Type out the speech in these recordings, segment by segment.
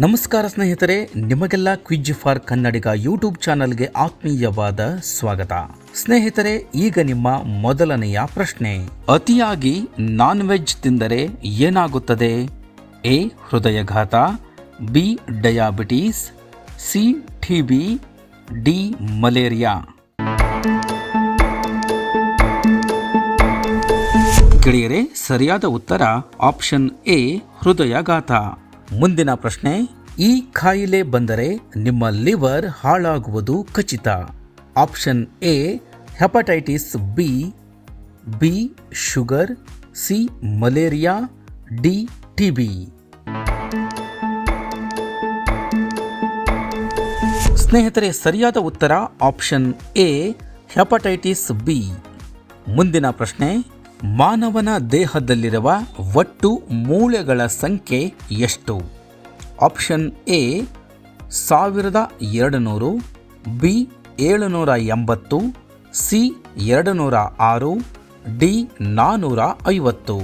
ನಮಸ್ಕಾರ ಸ್ನೇಹಿತರೆ, ನಿಮಗೆಲ್ಲ ಕ್ವಿಜ್ ಫಾರ್ ಕನ್ನಡಿಗ ಯೂಟ್ಯೂಬ್ ಚಾನಲ್ಗೆ ಆತ್ಮೀಯವಾದ ಸ್ವಾಗತ. ಸ್ನೇಹಿತರೆ, ಈಗ ನಿಮ್ಮ ಮೊದಲನೆಯ ಪ್ರಶ್ನೆ. ಅತಿಯಾಗಿ ನಾನ್ ವೆಜ್ ತಿಂದರೆ ಏನಾಗುತ್ತದೆ? A, ಹೃದಯಘಾತ, B diabetes C TB D, malaria. ಗೆಳೆಯರೆ, ಸರಿಯಾದ ಉತ್ತರ ಆಪ್ಷನ್ ಎ, ಹೃದಯಾಘಾತ. ಮುಂದಿನ ಪ್ರಶ್ನೆ, ಈ ಖಾಯಿಲೆ ಬಂದರೆ ನಿಮ್ಮ ಲಿವರ್ ಹಾಳಾಗುವುದು ಖಚಿತ. Option A, hepatitis B B, sugar, C, malaria, D TB ಸ್ನೇಹಿತರೆ, ಸರಿಯಾದ ಉತ್ತರ ಆಪ್ಷನ್ ಎ, ಹೆಪಟೈಟಿಸ್ ಬಿ. ಮುಂದಿನ ಪ್ರಶ್ನೆ ಮಾನವನ ದೇಹದಲ್ಲಿರುವ ಒಟ್ಟು ಮೂಳೆಗಳ ಸಂಖ್ಯೆ ಎಷ್ಟು? ಆಪ್ಷನ್ ಎ, ಸಾವಿರದ ಎರಡು ನೂರು ಬಿ, ಏಳುನೂರ ಎಂಬತ್ತು, ಸಿ ಎರಡು ನೂರ ಆರು, ಡಿ ನಾನ್ನೂರ ಐವತ್ತು.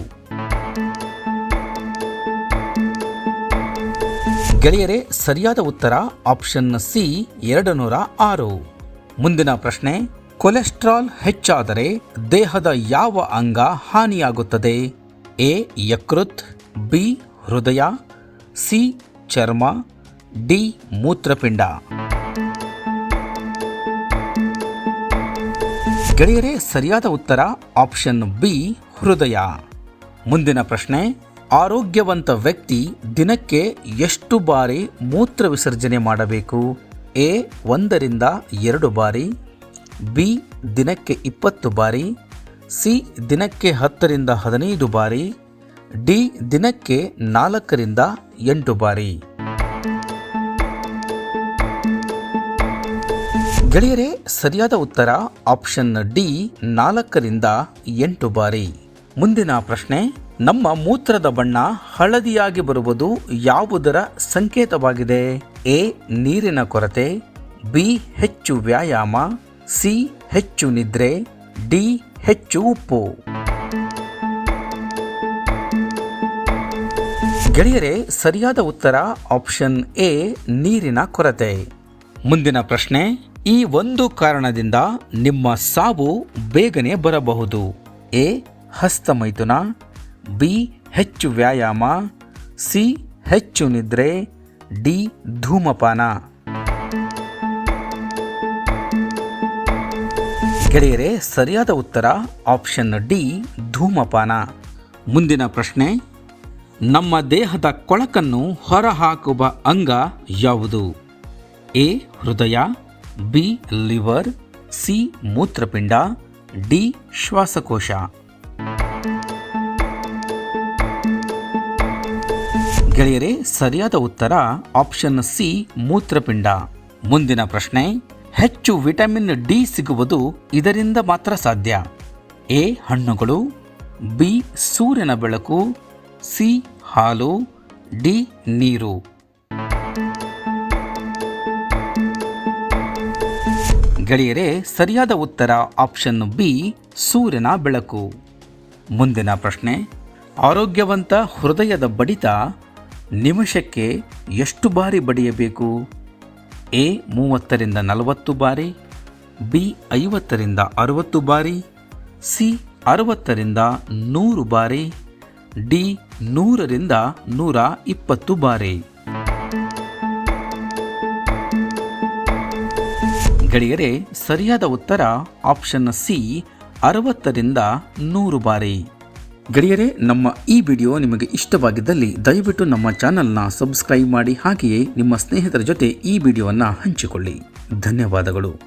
ಗೆಳೆಯರೆ, ಸರಿಯಾದ ಉತ್ತರ ಆಪ್ಷನ್ ಸಿ ಎರಡು ನೂರ ಆರು. ಮುಂದಿನ ಪ್ರಶ್ನೆ ಕೊಲೆಸ್ಟ್ರಾಲ್ ಹೆಚ್ಚಾದರೆ ದೇಹದ ಯಾವ ಅಂಗ ಹಾನಿಯಾಗುತ್ತದೆ? ಎ, ಯಕೃತ್, ಬಿ, ಹೃದಯ, ಸಿ, ಚರ್ಮ, ಡಿ, ಮೂತ್ರಪಿಂಡ. ಗೆಳೆಯರೆ, ಸರಿಯಾದ ಉತ್ತರ ಆಪ್ಷನ್ ಬಿ, ಹೃದಯ. ಮುಂದಿನ ಪ್ರಶ್ನೆ, ಆರೋಗ್ಯವಂತ ವ್ಯಕ್ತಿ ದಿನಕ್ಕೆ ಎಷ್ಟು ಬಾರಿ ಮೂತ್ರ ವಿಸರ್ಜನೆ ಮಾಡಬೇಕು? ಎ, ಒಂದರಿಂದ ಎರಡು ಬಾರಿ ಬಿ ದಿನಕ್ಕೆ ಇಪ್ಪತ್ತು ಬಾರಿ, ಸಿ ದಿನಕ್ಕೆ ಹತ್ತರಿಂದ ಹದಿನೈದು ಬಾರಿ, ಡಿ ದಿನಕ್ಕೆ ನಾಲ್ಕರಿಂದ ಎಂಟು ಬಾರಿ. ಗೆಳೆಯರೇ, ಸರಿಯಾದ ಉತ್ತರ ಆಪ್ಷನ್ ಡಿ ನಾಲ್ಕರಿಂದ ಎಂಟು ಬಾರಿ. ಮುಂದಿನ ಪ್ರಶ್ನೆ, ನಮ್ಮ ಮೂತ್ರದ ಬಣ್ಣ ಹಳದಿಯಾಗಿ ಬರುವುದು ಯಾವುದರ ಸಂಕೇತವಾಗಿದೆ? ಎ ನೀರಿನ ಕೊರತೆ, ಬಿ ಹೆಚ್ಚು ವ್ಯಾಯಾಮ ಸಿ ಹೆಚ್ಚು ನಿದ್ರೆ, ಡಿ ಹೆಚ್ಚು ಉಪ್ಪು. ಗೆಳೆಯರೆ, ಸರಿಯಾದ ಉತ್ತರ ಆಪ್ಷನ್ ಎ, ನೀರಿನ ಕೊರತೆ. ಮುಂದಿನ ಪ್ರಶ್ನೆ, ಈ ಒಂದು ಕಾರಣದಿಂದ ನಿಮ್ಮ ಸಾವು ಬೇಗನೆ ಬರಬಹುದು. ಎ, ಹಸ್ತಮೈಥುನ, ಬಿ, ಹೆಚ್ಚು ವ್ಯಾಯಾಮ, ಸಿ, ಹೆಚ್ಚು ನಿದ್ರೆ, ಡಿ, ಧೂಮಪಾನ. ಗೆಳೆಯರೆ, ಸರಿಯಾದ ಉತ್ತರ ಆಪ್ಷನ್ ಡಿ, ಧೂಮಪಾನ. ಮುಂದಿನ ಪ್ರಶ್ನೆ, ನಮ್ಮ ದೇಹದ ಕೊಳಕನ್ನು ಹೊರಹಾಕುವ ಅಂಗ ಯಾವುದು? ಎ, ಹೃದಯ, ಬಿ, ಲಿವರ್, ಸಿ, ಮೂತ್ರಪಿಂಡ, ಡಿ, ಶ್ವಾಸಕೋಶ. ಗೆಳೆಯರೆ, ಸರಿಯಾದ ಉತ್ತರ ಆಪ್ಷನ್ ಸಿ, ಮೂತ್ರಪಿಂಡ. ಮುಂದಿನ ಪ್ರಶ್ನೆ ಹೆಚ್ಚು ವಿಟಮಿನ್ ಡಿ ಸಿಗುವುದು ಇದರಿಂದ ಮಾತ್ರ ಸಾಧ್ಯ. ಎ ಹಣ್ಣುಗಳು, ಬಿ ಸೂರ್ಯನ ಬೆಳಕು, ಸಿ ಹಾಲು, ಡಿ ನೀರು. ಗೆಳೆಯರೇ, ಸರಿಯಾದ ಉತ್ತರ ಆಪ್ಷನ್ ಬಿ ಸೂರ್ಯನ ಬೆಳಕು. ಮುಂದಿನ ಪ್ರಶ್ನೆ, ಆರೋಗ್ಯವಂತ ಹೃದಯದ ಬಡಿತ ನಿಮಿಷಕ್ಕೆ ಎಷ್ಟು ಬಾರಿ ಬಡಿಯಬೇಕು? ಎ ಮೂವತ್ತರಿಂದ ನಲವತ್ತು ಬಾರಿ, ಬಿ ಐವತ್ತರಿಂದ ಅರುವತ್ತು ಬಾರಿ, ಸಿ ಅರವತ್ತರಿಂದ ನೂರು ಬಾರಿ, ಡಿ ನೂರರಿಂದ ನೂರ ಇಪ್ಪತ್ತು ಬಾರಿ. ಗೆಳೆಯರೆ, ಸರಿಯಾದ ಉತ್ತರ ಆಪ್ಷನ್ ಸಿ ಅರವತ್ತರಿಂದ ನೂರು ಬಾರಿ. ಗೆಳೆಯರೆ, ನಮ್ಮ ಈ ವಿಡಿಯೋ ನಿಮಗೆ ಇಷ್ಟವಾಗಿದ್ದಲ್ಲಿ ದಯವಿಟ್ಟು ನಮ್ಮ ಚಾನಲ್ನ ಸಬ್ಸ್ಕ್ರೈಬ್ ಮಾಡಿ, ಹಾಗೆಯೇ ನಿಮ್ಮ ಸ್ನೇಹಿತರ ಜೊತೆ ಈ ವಿಡಿಯೋವನ್ನು ಹಂಚಿಕೊಳ್ಳಿ. ಧನ್ಯವಾದಗಳು.